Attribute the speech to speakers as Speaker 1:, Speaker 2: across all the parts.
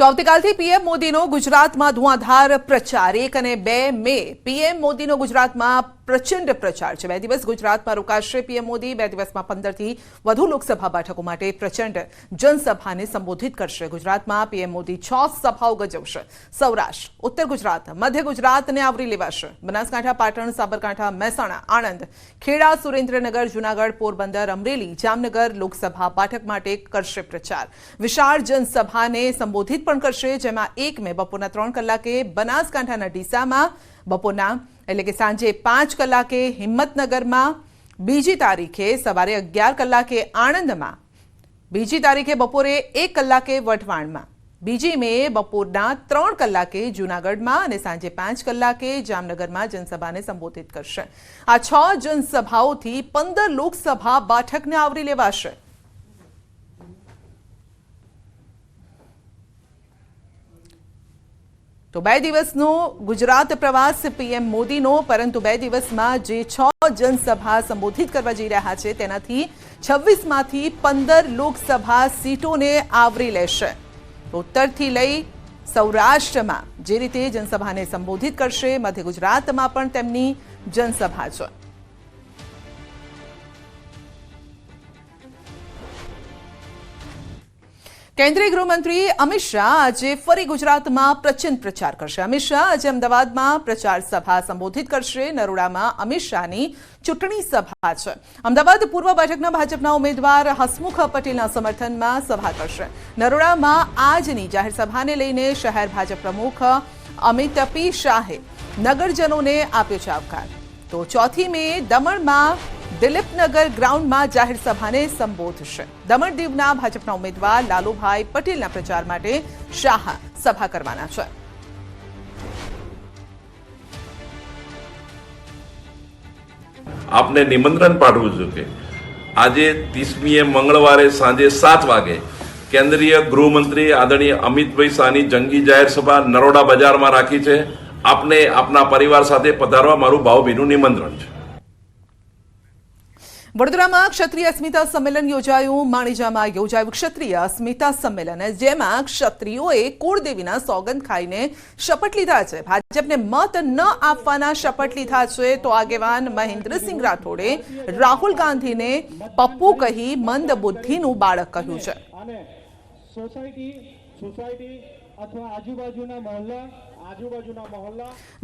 Speaker 1: તો આવતીકાલથી પીએમ મોદીનો ગુજરાતમાં ધુઆંધાર પ્રચાર એક અને બે મે પીએમ મોદીનો ગુજરાતમાં પ્રચંડ પ્રચાર છે બે દિવસ ગુજરાતમાં રોકાશે પીએમ મોદી બે દિવસમાં પંદરથી વધુ લોકસભા બેઠકો માટે પ્રચંડ જનસભાને સંબોધિત કરશે ગુજરાતમાં પીએમ મોદી છ સભાઓ ગજવશે સૌરાષ્ટ્ર ઉત્તર ગુજરાત મધ્ય ગુજરાતને આવરી લેવાશે બનાસકાંઠા પાટણ સાબરકાંઠા મહેસાણા આણંદ ખેડા સુરેન્દ્રનગર જૂનાગઢ પોરબંદર અમરેલી જામનગર લોકસભા બેઠક માટે કરશે પ્રચાર વિશાળ જનસભાને સંબોધિત પણ કરશે જેમાં એક મે બપોરના ત્રણ કલાકે બનાસકાંઠાના ડીસામાં બપોરના એટલે કે સાંજે પાંચ કલાકે હિંમતનગરમાં બીજી તારીખે સવારે અગિયાર કલાકે આણંદમાં બીજી તારીખે બપોરે એક કલાકે વઢવાણમાં બીજી મે બપોરના ત્રણ કલાકે જૂનાગઢમાં અને સાંજે પાંચ કલાકે જામનગરમાં જનસભાને સંબોધિત કરશે આ છ જનસભાઓથી પંદર લોકસભા બેઠકને આવરી લેવાશે તો બે દિવસનો ગુજરાત પ્રવાસ પીએમ મોદીનો પરંતુ બે દિવસમાં જે છ જનસભા સંબોધિત કરવા જઈ રહ્યા છે તેનાથી છવ્વીસમાંથી પંદર લોકસભા સીટોને આવરી લેશે ઉત્તરથી લઈ સૌરાષ્ટ્રમાં જે રીતે જનસભાને સંબોધિત કરશે મધ્ય ગુજરાતમાં પણ તેમની જનસભા છે કેન્દ્રીય ગૃહમંત્રી અમિત શાહ આજે ફરી ગુજરાતમાં પ્રચંડ પ્રચાર કરશે અમિત શાહ આજે અમદાવાદમાં પ્રચાર સભા સંબોધિત કરશે નરોડામાં અમિત શાહની ચૂંટણી સભા છે અમદાવાદ પૂર્વ બેઠકના ભાજપના ઉમેદવાર હસમુખ પટેલના સમર્થનમાં સભા કરશે નરોડામાં આજની જાહેર સભાને લઈને શહેર ભાજપ પ્રમુખ અમિત પી શાહે નગરજનોને આપ્યો છે આવકાર તો ચોથી મે દમણમાં દિલીપનગર ગ્રાઉન્ડમાં જાહેર સભાને સંબોધશે દમણ દીવના ભાજપના ઉમેદવાર લાલુભાઈ પટેલના પ્રચાર માટે શાહ સભા કરવાના છે
Speaker 2: આપને નિમંત્રણ પાઠવું છું કે આજે ત્રીસમીએ મંગળવારે સાંજે સાત વાગે કેન્દ્રીય ગૃહમંત્રી આદરણીય અમિતભાઈ શાહની જંગી જાહેર સભા નરોડા બજારમાં રાખી છે આપને આપના પરિવાર સાથે પધારવા મારું ભાવભીનું નિમંત્રણ છે
Speaker 1: વડોદરામાં ક્ષત્રિય અસ્મિતા સંમેલન યોજાયું માણેજામાં યોજાયું ક્ષત્રિય અસ્મિતા સંમેલન જેમાં ક્ષત્રિયોએ કુળદેવીના સોગંદ ખાઈને શપથ લીધા છે ભાજપને મત ન આપવાના શપથ લીધા છે તો આગેવાન મહેન્દ્રસિંહ રાઠોડે રાહુલ ગાંધીને પપ્પુ કહી મંદ બુદ્ધિનું બાળક કહ્યું છે સોસાયટી સોસાયટી અથવા આજુબાજુના મહોલ્લા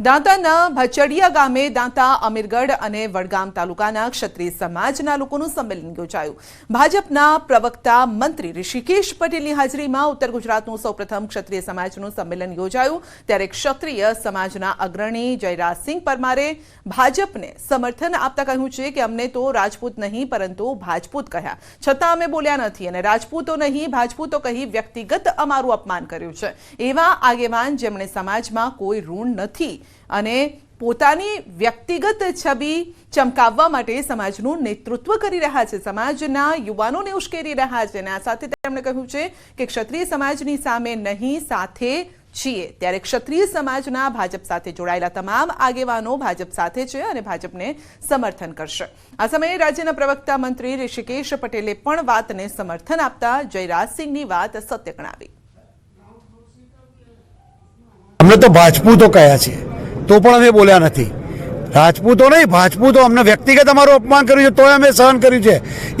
Speaker 1: દાંતાના ભચડિયા ગામે દાંતા અમીરગઢ અને વડગામ તાલુકાના ક્ષત્રિય સમાજના લોકોનું સંમેલન યોજાયું ભાજપના પ્રવક્તા મંત્રી ઋષિકેશ પટેલની હાજરીમાં ઉત્તર ગુજરાતનું સૌપ્રથમ ક્ષત્રિય સમાજનું સંમેલન યોજાયું ત્યારે ક્ષત્રિય સમાજના અગ્રણી જયરાજસિંહ પરમારે ભાજપને સમર્થન આપતા કહ્યું છે કે અમને તો રાજપૂત નહીં પરંતુ ભાજપૂત કહ્યા છતાં અમે બોલ્યા નથી અને રાજપૂતો નહીં ભાજપૂતો કહી વ્યક્તિગત અમારું અપમાન કર્યું છે એવા આગેવાન જેમણે સમાજ સમાજમાં કોઈ ઋણ નથી અને પોતાની વ્યક્તિગત છબી ચમકાવવા માટે સમાજનું નેતૃત્વ કરી રહ્યા છે સમાજના યુવાનોને ઉશ્કેરી રહ્યા છે અને આ સાથે તેમણે કહ્યું છે કે ક્ષત્રિય સમાજની સામે નહીં સાથે છીએ ત્યારે ક્ષત્રિય સમાજના ભાજપ સાથે જોડાયેલા તમામ આગેવાનો ભાજપ સાથે છે અને ભાજપને સમર્થન કરશે આ સમયે રાજ્યના પ્રવક્તા મંત્રી ઋષિકેશ પટેલે પણ વાતને સમર્થન આપતા જયરાજસિંહની વાત સત્ય ગણાવી
Speaker 2: અમે તો ભાજપૂતો કયા છે તો પણ અમે બોલ્યા નથી રાજપૂતો નહીં ભાજપૂતો અમને વ્યક્તિગત અમારું અપમાન કર્યું છે તોય અમે સહન કર્યું છે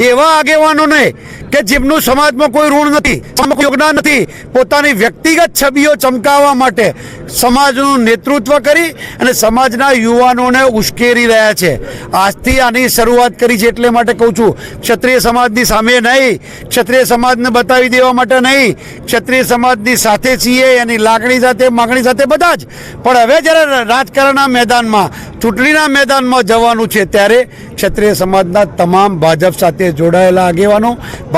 Speaker 2: એવા આગેવાનો નહીં કે જેમનું સમાજમાં કોઈ ઋણ નથી યોગદાન નથી પોતાની વ્યક્તિગત છબીઓ ચમકાવવા માટે સમાજનું નેતૃત્વ કરી અને સમાજના યુવાનોને ઉશ્કેરી રહ્યા છે આજથી આની શરૂઆત કરી છે એટલે માટે કહું છું ક્ષત્રિય સમાજની સામે નહીં ક્ષત્રિય સમાજને બતાવી દેવા માટે નહીં ક્ષત્રિય સમાજની સાથે છીએ એની લાગણી સાથે માગણી સાથે બધા જ પણ હવે જ્યારે રાજકારણના મેદાનમાં ચૂંટણીના મેદાનમાં જવાનું છે ત્યારે ક્ષત્રિય સમાજના તમામ ભાજપ સાથે જોડાયેલા આગેવાનો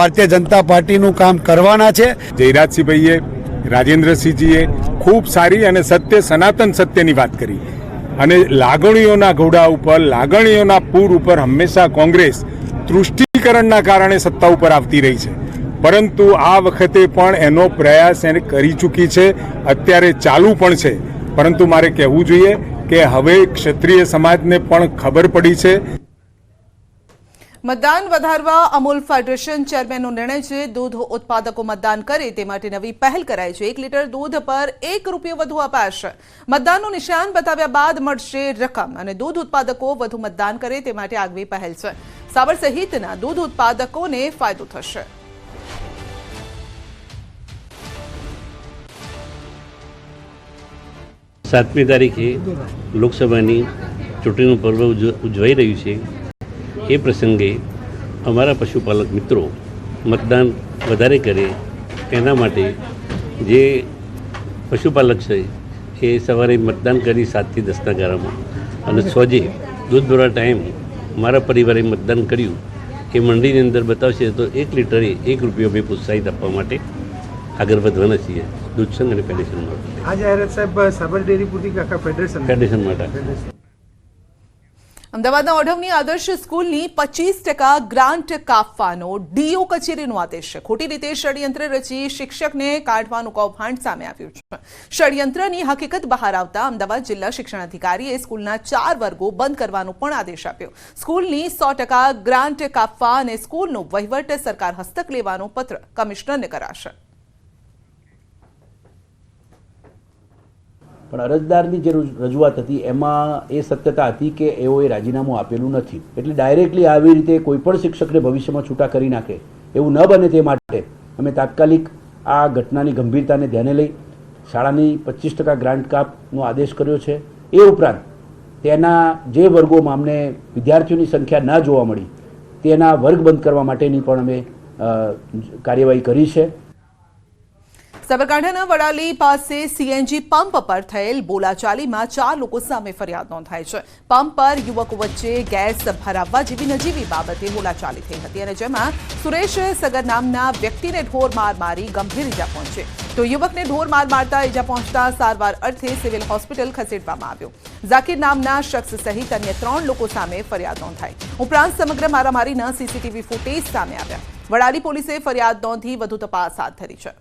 Speaker 2: ભારતીય જનતા પાર્ટીનું કામ કરવાના છે જયરાજસિંહભાઈએ રાજેન્દ્રસિંહજીએ ખૂબ સારી અને સત્ય સનાતન સત્યની વાત કરી અને લાગણીઓના ઘોડા ઉપર લાગણીઓના પૂર ઉપર હંમેશા કોંગ્રેસ તૃષ્ટિકરણના કારણે સત્તા ઉપર આવતી રહી છે પરંતુ આ વખતે પણ એનો પ્રયાસ એને કરી ચૂકી છે અત્યારે ચાલુ પણ છે પરંતુ મારે કહેવું જોઈએ કે હવે ક્ષત્રિય સમાજને પણ ખબર પડી છે
Speaker 1: મતદાન વધારવા અમૂલ ફેડરેશન ચેરમેનનો નિર્ણય છે દૂધ ઉત્પાદકો મતદાન કરે તે માટે નવી પહેલ કરાઈ છે એક લીટર દૂધ પર એક રૂપિયો વધુ અપાશે મતદાનનું નિશાન બતાવ્યા બાદ મળશે રકમ અને દૂધ ઉત્પાદકો વધુ મતદાન કરે તે માટે આગવી પહેલ છે સાબર સહિતના દૂધ ઉત્પાદકોને ફાયદો થશે
Speaker 3: સાતમી તારીખે લોકસભાની ચૂંટણીનું પર્વ ઉજવાઈ રહ્યું છે એ પ્રસંગે અમારા પશુપાલક મિત્રો મતદાન વધારે કરે એના માટે જે પશુપાલક છે એ સવારે મતદાન કરી સાતથી દસના ગાળામાં અને સોજે દૂધ દોરા ટાઈમ મારા પરિવારે મતદાન કર્યું એ મંડીની અંદર બતાવશે તો એક લીટરે એક રૂપિયો અમે પ્રોત્સાહિત આપવા માટે આગળ વધવાના છીએ દૂધ સંઘ અને ફેડરેશન માટે આ જાહેરાત સાહેબ સાબર ડેરી પૂરતી ફેડરેશન
Speaker 1: ફેડરેશન માટે અમદાવાદના ઓઢવની આદર્શ સ્કૂલની પચીસ ટકા ગ્રાન્ટ કાપવાનો ડીઓ કચેરીનો આદેશ છે ખોટી રીતે ષડયંત્ર રચી શિક્ષકને કાઢવાનું કૌભાંડ સામે આવ્યું છે ષડયંત્રની હકીકત બહાર આવતા અમદાવાદ જિલ્લા શિક્ષણાધિકારીએ સ્કૂલના ચાર વર્ગો બંધ કરવાનો પણ આદેશ આપ્યો સ્કૂલની સો ટકા ગ્રાન્ટ કાપવા અને સ્કૂલનો વહીવટ સરકાર હસ્તક લેવાનો પત્ર કમિશનરને કરાશે
Speaker 4: પણ અરજદારની જે રજૂઆત હતી એમાં એ સત્યતા હતી કે એઓએ રાજીનામું આપેલું નથી એટલે ડાયરેક્ટલી આવી રીતે કોઈપણ શિક્ષકને ભવિષ્યમાં છૂટા કરી નાખે એવું ન બને તે માટે અમે તાત્કાલિક આ ઘટનાની ગંભીરતાને ધ્યાને લઈ શાળાની પચીસ ટકા ગ્રાન્ટ કાપનો આદેશ કર્યો છે એ ઉપરાંત તેના જે વર્ગોમાં અમને વિદ્યાર્થીઓની સંખ્યા ન જોવા મળી તેના વર્ગ બંધ કરવા માટેની પણ અમે કાર્યવાહી કરી છે
Speaker 1: સાબરકાંઠાના વડાલી પાસે સીએનજી પંપ પર થયેલ બોલાચાલીમાં ચાર લોકો સામે ફરિયાદ નોંધાઈ છે પંપ પર યુવકો વચ્ચે ગેસ ભરાવવા જેવી નજીવી બાબતે બોલાચાલી થઈ હતી અને જેમાં સુરેશ સગર નામના વ્યક્તિને ઢોર માર મારી ગંભીર ઇજા પહોંચે તો યુવકને ઢોર માર મારતા ઇજા પહોંચતા સારવાર અર્થે સિવિલ હોસ્પિટલ ખસેડવામાં આવ્યો ઝાકીર નામના શખ્સ સહિત અન્ય ત્રણ લોકો સામે ફરિયાદ નોંધાઈ ઉપરાંત સમગ્ર મારામારીના સીસીટીવી ફૂટેજ સામે આવ્યા વડાલી પોલીસે ફરિયાદ નોંધી વધુ તપાસ હાથ ધરી છે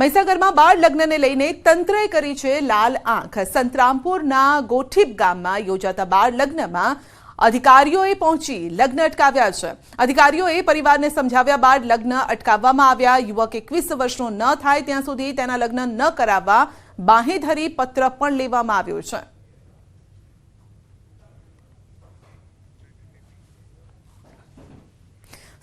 Speaker 1: મહીસાગરમાં બાળ લગ્નને લઈને તંત્રએ કરી છે લાલ આંખ સંતરામપુરના ગોઠીપ ગામમાં યોજાતા બાળ લગ્નમાં અધિકારીઓએ પહોંચી લગ્ન અટકાવ્યા છે અધિકારીઓએ પરિવારને સમજાવ્યા બાદ લગ્ન અટકાવવામાં આવ્યા યુવક એકવીસ વર્ષનો ન થાય ત્યાં સુધી તેના લગ્ન ન કરાવવા બાહેધરી પત્ર પણ લેવામાં આવ્યો છે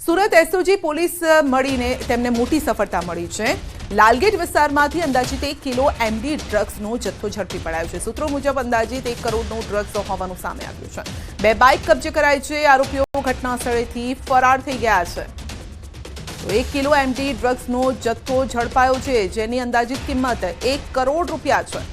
Speaker 1: સુરત એસઓજી પોલીસ મળીને તેમને મોટી સફળતા મળી છે લાલગેટ વિસ્તારમાંથી અંદાજિત એક કિલો એમડી ડ્રગ્સનો જથ્થો ઝડપી પડાયો છે સૂત્રો મુજબ અંદાજિત એક કરોડનો ડ્રગ્સ હોવાનું સામે આવ્યું છે બે બાઇક કબજે કરાય છે આરોપીઓ ઘટના સ્થળેથી ફરાર થઈ ગયા છે તો એક કિલો એમડી ડ્રગ્સનો જથ્થો ઝડપાયો છે જેની અંદાજિત કિંમત એક કરોડ રૂપિયા છે